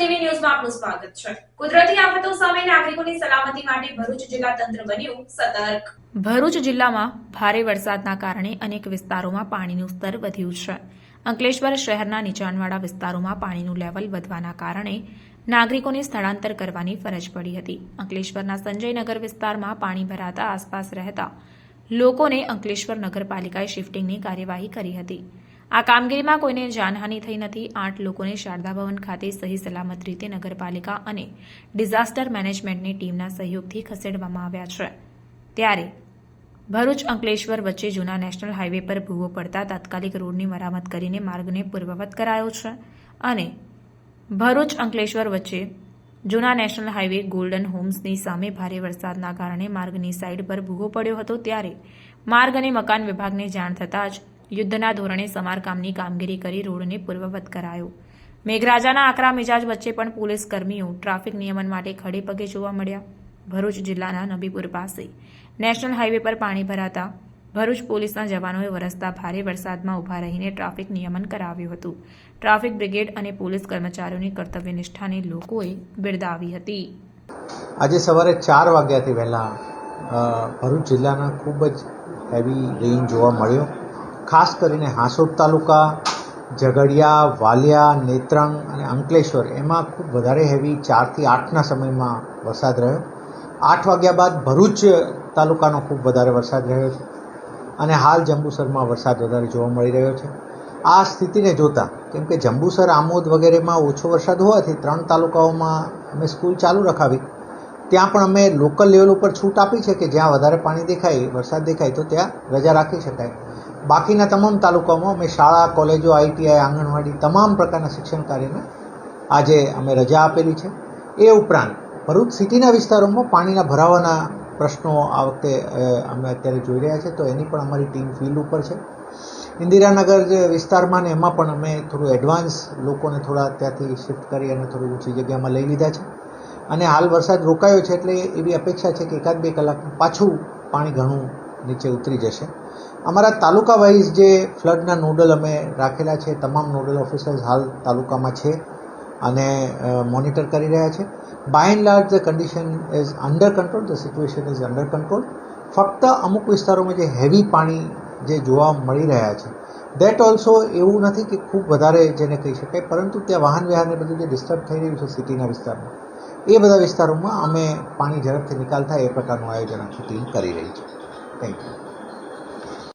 સ્વાગત છે. કુદરતી આફતો સામે નાગરિકોની સલામતી માટે ભરૂચ જિલ્લા તંત્ર બન્યું સતર્ક. ભરૂચ જિલ્લામાં ભારે વરસાદના કારણે અનેક વિસ્તારોમાં પાણીનું સ્તર વધ્યું છે. અંકલેશ્વર શહેરના નીચાણવાળા વિસ્તારોમાં પાણીનું લેવલ વધવાના કારણે નાગરિકોને સ્થળાંતર કરવાની ફરજ પડી હતી. અંકલેશ્વરના સંજયનગર વિસ્તારમાં પાણી ભરાતા આસપાસ રહેતા લોકોને અંકલેશ્વર નગરપાલિકાએ શિફ્ટિંગની કાર્યવાહી કરી હતી. આ કામગીરીમાં કોઈને જાનહાનિ થઈ નથી. આઠ લોકોને શારદા ભવન ખાતે સહી સલામત રીતે નગરપાલિકા અને ડિઝાસ્ટર મેનેજમેન્ટની ટીમના સહયોગથી ખસેડવામાં આવ્યા છે. ત્યારે ભરૂચ અંકલેશ્વર વચ્ચે જૂના નેશનલ હાઈવે પર ભૂવો પડતા તાત્કાલિક રોડની મરામત કરીને માર્ગને પૂર્વવત કરાયો છે અને ભરૂચ અંકલેશ્વર વચ્ચે જૂના નેશનલ હાઈવે ગોલ્ડન હોમ્સની સામે ભારે વરસાદના કારણે માર્ગની સાઇડ પર ભૂવો પડ્યો હતો. ત્યારે માર્ગ અને મકાન વિભાગને જાણ થતાં જ યુદ્ધના ધોરણે સમારકામની કામગીરી કરી રોડને પૂર્વવત કરાયો. મેઘરાજાના આકરા મિજાજ વચ્ચે પણ પોલીસ કર્મીઓ ટ્રાફિક નિયમન માટે ખડે પગે જોવા મળ્યા. ભરૂચ જિલ્લાના નબીપુર પાસે નેશનલ હાઈવે પર પાણી ભરાતા ભરૂચ પોલીસના જવાનોએ વરસતા ભારે વરસાદમાં ઊભા રહીને ટ્રાફિક નિયમન કરાવ્યું હતું. ટ્રાફિક બ્રિગેડ અને પોલીસ કર્મચારીઓની કર્તવ્ય નિષ્ઠાને લોકોએ બિરદાવી હતી. આજે સવારે ચાર વાગ્યાથી વહેલા ભરૂચ જિલ્લાના ખૂબ જ હેવી રેઇન જોવા મળ્યો. ખાસ કરીને હાંસોદ તાલુકા, ઝઘડિયા, વાલિયા, નેત્રંગ અને અંકલેશ્વર, એમાં ખૂબ વધારે હેવી ચારથી આઠના સમયમાં વરસાદ રહ્યો. આઠ વાગ્યા બાદ ભરૂચ તાલુકાનો ખૂબ વધારે વરસાદ રહ્યો છે અને હાલ જંબુસરમાં વરસાદ વધારે જોવા મળી રહ્યો છે. આ સ્થિતિને જોતા, કેમ કે જંબુસર, આમોદ વગેરેમાં ઓછો વરસાદ હોવાથી ત્રણ તાલુકાઓમાં અમે સ્કૂલ ચાલુ રખાવી. ત્યાં પણ અમે લોકલ લેવલ ઉપર છૂટ આપી છે કે જ્યાં વધારે પાણી દેખાય, વરસાદ દેખાય, તો ત્યાં રજા રાખી શકાય. બાકીના તમામ તાલુકાઓમાં અમે શાળા, કોલેજો, આઈટીઆઈ, આંગણવાડી તમામ પ્રકારના શિક્ષણ કાર્યને આજે અમે રજા આપેલી છે. એ ઉપરાંત ભરૂચ સિટીના વિસ્તારોમાં પાણીના ભરાવાના પ્રશ્નો આ વખતે અમે અત્યારે જોઈ રહ્યા છે, તો એની પણ અમારી ટીમ ફિલ્ડ ઉપર છે. ઇન્દિરાનગર જે વિસ્તારમાં ને એમાં પણ અમે થોડું એડવાન્સ લોકોને થોડા ત્યાંથી શિફ્ટ કરી અને થોડી ઊંચી જગ્યામાં લઈ લીધા છે. અને હાલ વરસાદ રોકાયો છે એટલે એવી અપેક્ષા છે કે એકાદ બે કલાક પાછું પાણી ઘણું નીચે ઉતરી જશે. અમારા તાલુકા વાઇઝ જે ફ્લડના નોડલ અમે રાખેલા છે, તમામ નોડલ ઓફિસર્સ હાલ તાલુકામાં છે અને મોનિટર કરી રહ્યા છે. By and large the condition is under control the situation is under control ફક્ત અમુક વિસ્તારોમાં જે હેવી પાણી જે જોવા મળી રહ્યા છે. દેટ ઓલ્સો એવું નથી કે ખૂબ વધારે જેને કહી શકાય, પરંતુ ત્યાં વાહન વ્યવહારને બધું જે ડિસ્ટર્બ થઈ રહ્યું છે સિટીના વિસ્તારમાં, એ બધા વિસ્તારોમાં અમે પાણી ઝડપથી નિકાલ થાય એ પ્રકારનું આયોજન આખી ટીમ કરી રહી છે. Thank you.